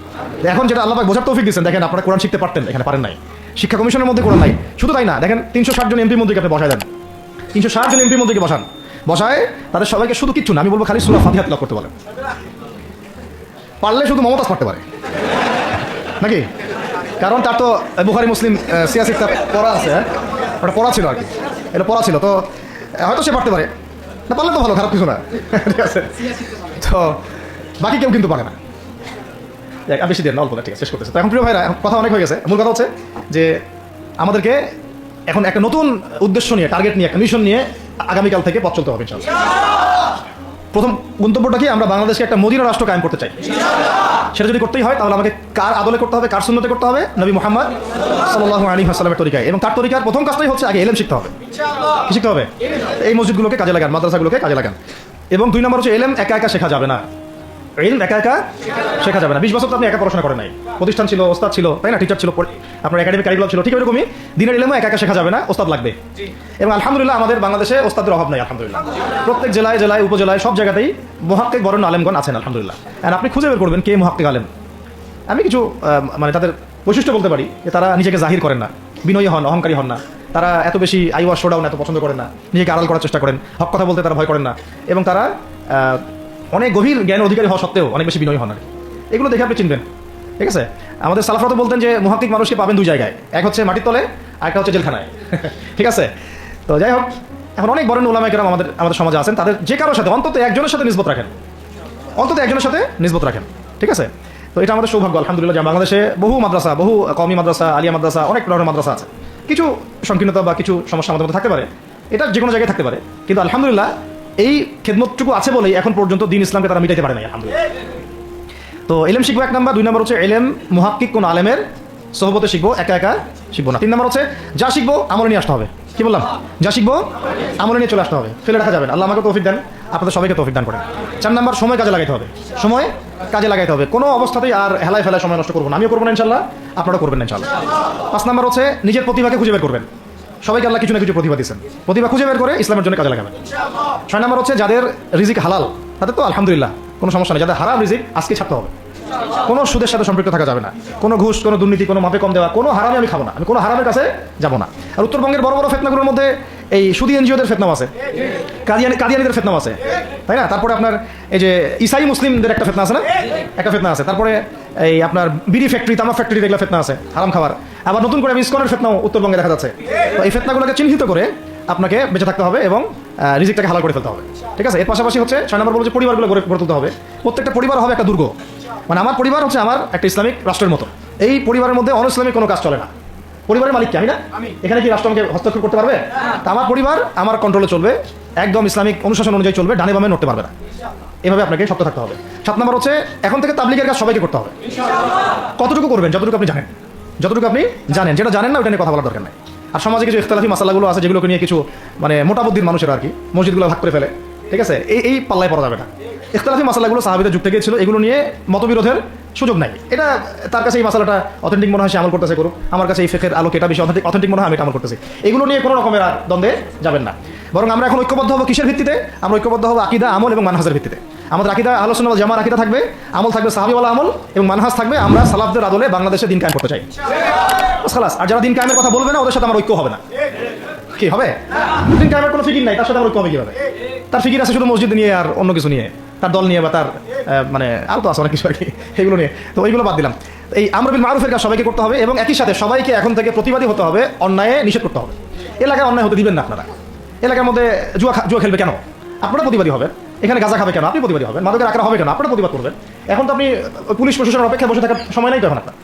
এখন যেটা আল্লাহ পাক বোঝার তৌফিক দিচ্ছেন দেখেন আপনারা কোরআন শিখতে পারতেন, এখানে পারেন নাই। শিক্ষা কমিশনের মধ্যে কোরআন নাই। শুধু তাই না, দেখেন তিনশো ষাট জন এমপির মধ্যে আপনি বসায় দেন। তিনশো ষাট জন এমপির মধ্যে বসান। বসায় তাদের সবাইকে শুধু কিচ্ছু না, আমি বলব খালি সুরা ফাতিহা তিলাওয়াত করতে বলেন। পারলে শুধু মমতাজ পারতে পারে। নাকি? কারণ তার তো বুখারি, মুসলিম সিয়াসি তার পড়া আছে হ্যাঁ? ওটা পড়া ছিল আর কি। এটা পড়া ছিল, তো, হয়তো সে পারতে পারে। না, পারলে তো ভালো, খারাপ কিছু না। ঠিক আছে। তো বাকি কেউ কিন্তু পারে না। আর বেশি দেন অল্প ঠিক আছে, শেষ করতেছে। তো এখন প্রিয় ভাইরা কথা অনেক হয়ে গেছে। মূল কথা হচ্ছে যে আমাদেরকে এখন একটা নতুন উদ্দেশ্য নিয়ে টার্গেট নিয়ে, একটা মিশন নিয়ে আগামীকাল থেকে পথ চলতে হবে, ইনশাআল্লাহ। প্রথম গন্তব্যটা কি? আমরা বাংলাদেশকে একটা মদিনা রাষ্ট্র কায়েম করতে চাই। সেটা যদি করতেই হয়, তাহলে আমাকে কার আদলে করতে হবে, কার সুন্নতে করতে হবে? নবী মোহাম্মদ সাল্লাহ আলী হাসালামের তরিকায়। এবং তার তরিকার প্রথম কাজটাই হচ্ছে আগে এলেম শিখতে হবে। শিখতে হবে? এই মসজিদগুলোকে কাজে লাগান, মাদ্রাসাগুলোকে কাজে লাগান। এবং দুই নম্বর হচ্ছে এলেম একা একা শেখা যাবে না। এলম একা একা? শেখা যাবে না। বিশ বছর তো আপনি একা পড়াশোনা করেন নাই। প্রতিষ্ঠান ছিল ওস্তাদ ছিল তাই না? টিচার ছিল আপনার একাডেমিক কারিকুলাম ছিল ঠিক এরকমই? দিনের এলেমও একা একা শেখা যাবে না ওস্তাদ লাগবে। এবং আলহামদুলিল্লাহ আমাদের বাংলাদেশে ওস্তাদের অভাব নাই আলহামদুলিল্লাহ। প্রত্যেক জেলায় জেলায় উপজেলায় সব জায়গাতেই মহাক্কিক বরণ আলেমগণ আছেন আলহামদুলিল্লাহ। আর আপনি খুঁজে বের করবেন কে মহাক্কিক আলেম। আমি কিছু মানে তাদের বৈশিষ্ট্য বলতে পারি যে তারা নিজেকে জাহির করেন না বিনয়ী হন অহংকারী হন না। তারা এত বেশি আইওয়া শোডাউন এত পছন্দ করেন না নিজেকে আড়াল করার চেষ্টা করেন হক কথা বলতে তারা ভয় করেন না। এবং তারা অনেক গভীর জ্ঞান অধিকারী হওয়া সত্ত্বেও অনেক বেশি বিনয়ী হন আর এগুলো দেখে আপনি চিনবেন। ঠিক আছে? আমাদের সালাফরা তো বলতেন যে মহাত্মিক মানুষকে পাবেন দুই জায়গায়। এক হচ্ছে মাটির তলে, আর একটা হচ্ছে জেলখানায়। ঠিক আছে? তো যাই হোক, এখন অনেক বড় ওলামাইকেরাম আমাদের আমাদের সমাজে আছেন। তাদের যে কারোর সাথে, অন্তত একজনের সাথে নিষ্পত রাখেন। অন্তত একজনের সাথে নিসবত রাখেন। ঠিক আছে? তো এটা আমাদের সৌভাগ্য, আলহামদুলিল্লাহ। যে বাংলাদেশে বহু মাদ্রাসা, বহু কমি মাদ্রাসা, আলিয়া মাদ্রাসা, অনেক ধরনের মাদ্রাসা আছে। কিছু সংকীর্ণতা বা কিছু সমস্যা আমাদের মধ্যে থাকতে পারে। এটা যে কোনো জায়গায় থাকতে পারে। কিন্তু আলহামদুলিল্লাহ এই খেদমতটুকু আছে বলেই এখন পর্যন্ত দিন ইসলামকে তারা মিটাইতে পারে নাই, আলহামদুলিল্লাহ। তো এলেম শিখব এক নাম্বার, দুই নাম্বার হচ্ছে এলেম মুহাক্কিক কোন আলেমের, সহবতে শিখব, একা একা শিখব না। তিন নাম্বার হচ্ছে যা শিখব, আমলে নিয়ে আসতে হবে। কি বললাম? যা শিখব, আমলে নিয়ে চলে আসতে হবে। ফেলে রাখা যাবে না। আল্লাহ আমাকে তৌফিক দেন, আপনাদের সবাইকে তৌফিক দান করেন। চার নাম্বার, সময় কাজে লাগাইতে হবে। সময় কাজে লাগাইতে হবে। কোনো অবস্থাতেই আর হেলায় ফেলায় সময় নষ্ট করব না। আমিও করব না ইনশাল্লাহ আপনারা করবেন না ইনশাল্লাহ। পাঁচ নাম্বার হচ্ছে নিজের প্রতিভাকে খুঁজে বের করবেন। সবাইকে আল্লাহ কিছু না কিছু প্রতিভা দিচ্ছেন প্রতিভা খুঁজে বের করে ইসলামের জন্য কাজে লাগাবেন। ছয় নাম্বার হচ্ছে, যাদের রিজিক হালাল, তাদের তো আলহামদুলিল্লাহ, কোনো সমস্যা নেই। যাদের হারাম রিজিক, আজকে ছাড়তে হবে। কোনো সুদের সাথে সম্পৃক্ত থাকা যাবে না। কোনো ঘুষ, কোনো দুর্নীতি, কোনো মাপে কম দেওয়া, কোনো হারামে আমি খাব না। আমি কোনো হারামের কাছে যাব না। আর উত্তরবঙ্গের বড় বড় ফেতনাগুলোর মধ্যে এই সুদি এনজিওদের ফেতনাও আছে। কাদিয়ানি, কাদিয়ানিদের ফেতনাও আছে। তাই না? তারপরে আপনার এই যে ইসাই মুসলিমদের একটা ফেতনা আছে না? একটা ফেতনা আছে। তারপরে এই আপনার বিড়ি ফ্যাক্টরি তামাক ফ্যাক্টরি দেখলে ফেতনা আছে হারাম খাবার। আবার নতুন করে মিসকনের ফেতনাও উত্তরবঙ্গে দেখা যাচ্ছে। তো এই ফেতনাগুলোকে চিহ্নিত করে আপনাকে বেঁচে থাকতে হবে এবং রিজিকটাকে হালাল করে ফেলতে হবে। ঠিক আছে? এর পাশাপাশি হচ্ছে ছয় নম্বর বলছে পরিবারগুলো গড়ে গড়ে তুলতে হবে। প্রত্যেকটা পরিবার হবে একটা দুর্গ। মানে আমার পরিবার হচ্ছে আমার একটা ইসলামিক রাষ্ট্রের মতো। এই পরিবারের মধ্যে অন ইসলামিক কোনো কাজ চলে না। পরিবারের মালিক কি? আমি না? এখানে কি রাষ্ট্র আমাকে হস্তক্ষেপ করতে পারবে? তা আমার পরিবার আমার কন্ট্রোলে চলবে। একদম ইসলামিক অনুশাসন অনুযায়ী চলবে, ডানে বামে নড়তে পারবে না। এভাবে আপনাকে শক্ত থাকতে হবে। সাত নম্বর হচ্ছে, এখন থেকে তাবলিগের কাজ সবাইকে করতে হবে। কতটুকু করবেন? যতটুকু আপনি জানেন। যতটুকু আপনি জানেন। যেটা জানেন না ওটা নিয়ে কথা বলার দরকার নাই। আর সমাজে কিছু ইখতলাফি মাসালাগুলো আছে, যেগুলোকে নিয়ে কিছু মানে মোটা বুদ্ধির মানুষের আর কি, মসজিদগুলো ভাগ করে ফেলে। ঠিক আছে? এই এই পাল্লায় পড়া যাবে না। ইখতলাফি মাসালাগুলো সাহাবিদের যুক্ত গিয়েছিল এগুলো নিয়ে মতবিরোধের সুযোগ নাই। এটা, তার কাছে এই মাসালাটা অথেন্টিক মনে হয় সে আমল করতেছে, করুক। আমার কাছে এই ফেকের আলোকে এটা বেশি অথেন্টিক মনে হয় আমি এটা আমল করতেছি। এগুলো নিয়ে কোনো রকমের দ্বন্দ্বে যাবেন না। বরং আমরা এখন ঐক্যবদ্ধ হব কিসের ভিত্তিতে? আমরা ঐক্যবদ্ধ হব আকিদা, আমল এবং মানহাজের ভিত্তিতে। আমাদের আকিদা আলোচনা জামার আকিদা থাকবে, আমল থাকবে সাহাবিওয়ালা আমল এবং মানহাজ থাকবে। আমরা সালাফদের আদলে বাংলাদেশে দিন কায়েম করতে চাই। খালাস, আর যারা দিন কায়েমের কথা বলবে না, ওদের সাথে আমার ঐক্য হবে না। কি, হবে? দিন কায়েমের কোনো ফিকির নাই, তার সাথে আমার ঐক্য হবে কীভাবে? তার ফিকির আছে শুধু মসজিদ নিয়ে আর অন্য কিছু নিয়ে, তার দল নিয়ে বা তার মানে আরও তো আছে অনেক কিছু আর কি, এগুলো নিয়ে। তো ওইগুলো বাদ দিলাম। এই আমরবিল মারুফের কাজ সবাইকে করতে হবে এবং একই সাথে সবাইকে এখন থেকে প্রতিবাদী হতে হবে, অন্যায়ে নিষেধ করতে হবে। এলাকায় অন্যায় হতে দিবেন না আপনারা। এলাকার মধ্যে জুয়া জুয়া খেলবে কেন? আপনারা প্রতিবাদী হবেন। এখানে গাঁজা খাবে কেন? আপনি প্রতিবাদী হবেন। মাদকের আঁকড়া হবে কেন? আপনারা প্রতিবাদ করবেন। এখন তো আপনি পুলিশ প্রশাসনের অপেক্ষায় বসে থাকার সময় নাই তো এখন আপনার।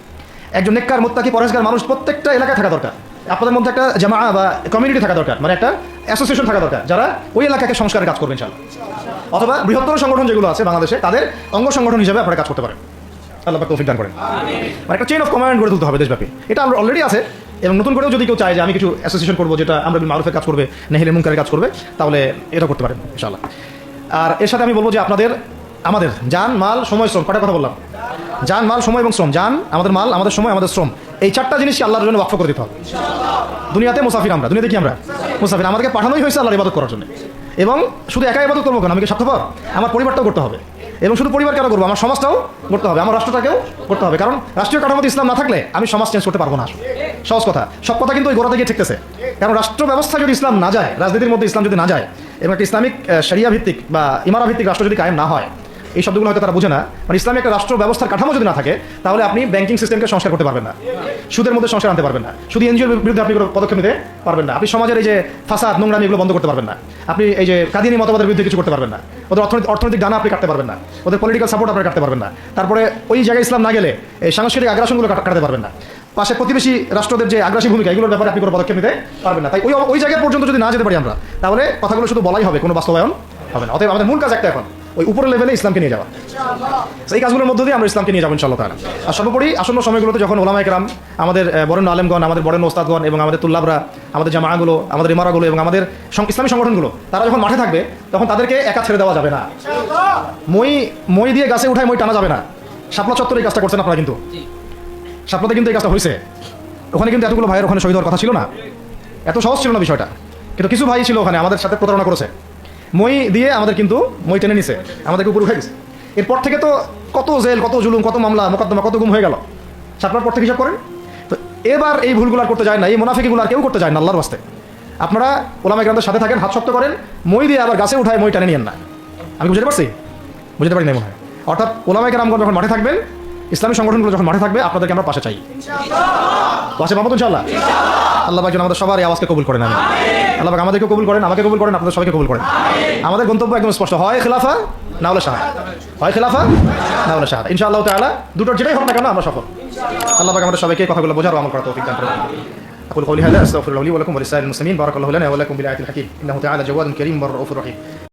একজন নেককার, মোত্তাকি, পরেশগার মানুষ প্রত্যেকটা এলাকায় থাকা দরকার। আপনাদের মধ্যে একটা জামা বা কমিউনিটি থাকা দরকার। মানে একটা অ্যাসোসিয়েশন থাকা দরকার। যারা ওই এলাকাকে সংস্কারের কাজ করবেন চাল অথবা বৃহত্তর সংগঠন যেগুলো আছে বাংলাদেশে, তাদের অঙ্গ সংগঠন হিসেবে আপনারা কাজ করতে পারেন। আল্লাহ তৌফিক দান করেন। মানে একটা চেইন অফ কমান্ড গড়ে তুলতে হবে দেশব্যাপী। এটা আমরা অলরেডি আছে। এবং নতুন করেও যদি কেউ চায় যে আমি কিছু অ্যাসোসিয়েশন করব যেটা আমরা মারুফের কাজ করবে, নেহিলে মুনকারের কাজ করবে, তাহলে এটা করতে পারেন, ইনশাআল্লাহ। আর এর সাথে আমি বলব যে আপনাদের, আমাদের, যান, মাল, সময়, শ্রম, কটা কথা বললাম? যান, মাল, সময় এবং শ্রম, যান, আমাদের মাল, আমাদের সময়, আমাদের শ্রম, এই চারটা জিনিসই আল্লাহর জন্য ওয়াকফ করে দিতে হবে। দুনিয়াতে মুসাফির আমরা, দুনিয়াতে কি আমরা? মুসাফির, আমাদেরকে পাঠানোই হয়েছে আল্লাহর ইবাদত করার জন্য। এবং শুধু একা ইবাদত করব কেন? আমি কি স্বার্থপর? আমার পরিবারটাও করতে হবে। এবং শুধু পরিবার কেন করব? আমার সমাজটাও করতে হবে, আমার রাষ্ট্রটাকেও করতে হবে। কারণ রাষ্ট্রীয় কাঠামোতে ইসলাম না থাকলে আমি সমাজ চেঞ্জ করতে পারব না। সহজ কথা। সব কথা কিন্তু ওই গোড়া থেকে ঠিকতেছে। কারণ রাষ্ট্র ব্যবস্থা যদি ইসলাম না যায়, রাজনীতির মধ্যে ইসলাম যদি না যায়, এবং একটা ইসলামিক সারিয়া ভিত্তিক বা ইমারা ভিত্তিক রাষ্ট্র যদি কায়েম না হয় এই শব্দগুলো হয়তো তারা বোঝে না। মানে ইসলামী একটা রাষ্ট্র ব্যবস্থার কাঠামো যদি না থাকে, তাহলে আপনি ব্যাংকিং সিস্টেমকে সংস্কার করতে পারবেন না। সুদের মধ্যে সংস্কার আনতে পারবেন না। শুধু এনজিওর বিরুদ্ধে আপনি কোনো পদক্ষেপ নিতে পারবেন না। আপনি সমাজের এই যে ফাসাদ, নোংরামি এগুলো বন্ধ করতে পারবেন না। আপনি এই যে কাদিনী মতবাদের বিরুদ্ধে কিছু করতে পারবেন না। ওদের অর্থনৈতিক অর্থনৈতিক দানা আপনি কাটতে পারবেন না। ওদের পলিটিক্যাল সাপোর্ট আপনি কাটতে পারবেন না। তারপরে ওই জায়গায় ইসলাম না গেলে, এই সাংস্কৃতিক আগ্রাসনগুলো কাট- কাটাতে পারবেন না। পাশে প্রতিবেশী রাষ্ট্রদের যে আগ্রাসী ভূমিকা, এগুলোর ব্যাপারে আপনি কোনো পদক্ষেপ নিতে পারবেন না। তাই ওই ওই জায়গা পর্যন্ত যদি না যেতে পারি আমরা, তাহলে কথাগুলো শুধু বলাই হবে, কোনো বাস্তবায়ন হবে না। অতএব আমাদের মূল কাজ একটা এখন। ওই উপরের লেভেলে ইসলামকে নিয়ে যাওয়া। এই কাজগুলোর মধ্য দিয়ে আমরা ইসলামকে নিয়ে যাব ইনশাল্লাহ তাআলা। আর সর্বোপরি আসন্ন সময়গুলোতে যখন ওলামা একরাম আমাদের বরেণ্য আলেমগণ, আমাদের বরেণ্য ওস্তাদগণ এবং আমাদের তুল্লাবরা, আমাদের জামাগুলো আমাদের ইমারাগুলো এবং আমাদের ইসলামী সংগঠনগুলো, তারা যখন মাঠে থাকবে, তখন তাদেরকে একা ছেড়ে দেওয়া যাবে না। মই মই দিয়ে গাছে উঠায় মই টানা যাবে না। শাপলা চত্বরে এই কাজটা করছেন আপনারা কিন্তু। শাপলাতে কিন্তু এই কাজটা হয়েছে ওখানে কিন্তু এতগুলো ভাইয়ের ওখানে শহীদ হওয়ার কথা ছিল না। এত সহজ ছিল না বিষয়টা। কিন্তু কিছু ভাই ছিল ওখানে আমাদের সাথে প্রতারণা করেছে। মই দিয়ে আমাদের কিন্তু মই টেনে নিছে আমাদেরকে উপর উঠে গেছে এরপর থেকে তো কত জেল কত জুলুম কত মামলা মোকদ্দমা কত গুম হয়ে গেল। সাপলার পর থেকে হিসাব করেন। তো এবার এই ভুলগুলো করতে যায় না এই মুনাফিকিগুলো আর কেউ করতে যায় না আল্লাহর বাস্তে। আপনারা ওলামা গ্রামদের সাথে থাকেন হাত শক্ত করেন মই দিয়ে আবার গাছে উঠায় মই টেনে নিয়েন না। আমি বুঝতে পারছি? বুঝতে পারি না মনে হয়। অর্থাৎ ওলামাই গ্রামগণ যখন মাঠে থাকবেন ইসলামী সংগঠনগুলো যখন মাঠে থাকবে আপনাদেরকে আমরা পাশে চাই। পাশে পাবো তো ইনশাল্লাহ আল্লাহ পাক যেন আমাদের সবার এই আওয়াজকে কবুল করেন আমি আল্লাহ পাক আমাদেরকে কবুল করেন আমাকে কবুল করেন আপনাদের সবাইকে কবুল করেন আমাদের গন্তব্য একদম স্পষ্ট হয় খেলাফা না হলে শাহাদ হয় খেলাফা না হলে শাহাদ ইনশাআল্লাহ তাআলা দুটোর যেটাই হোক না কেন আমরা সফল আল্লাহ পাক আমাদের সবাইকে এই কথাগুলো বোঝার ও আমল করার তৌফিক দান করুন أقول قولي هذا أستغفر الله لي ولكم ولسائر المسلمين بارك الله لنا ولكم بالآية الحكيم إنه تعالى جواد كريم بر رؤوف رحيم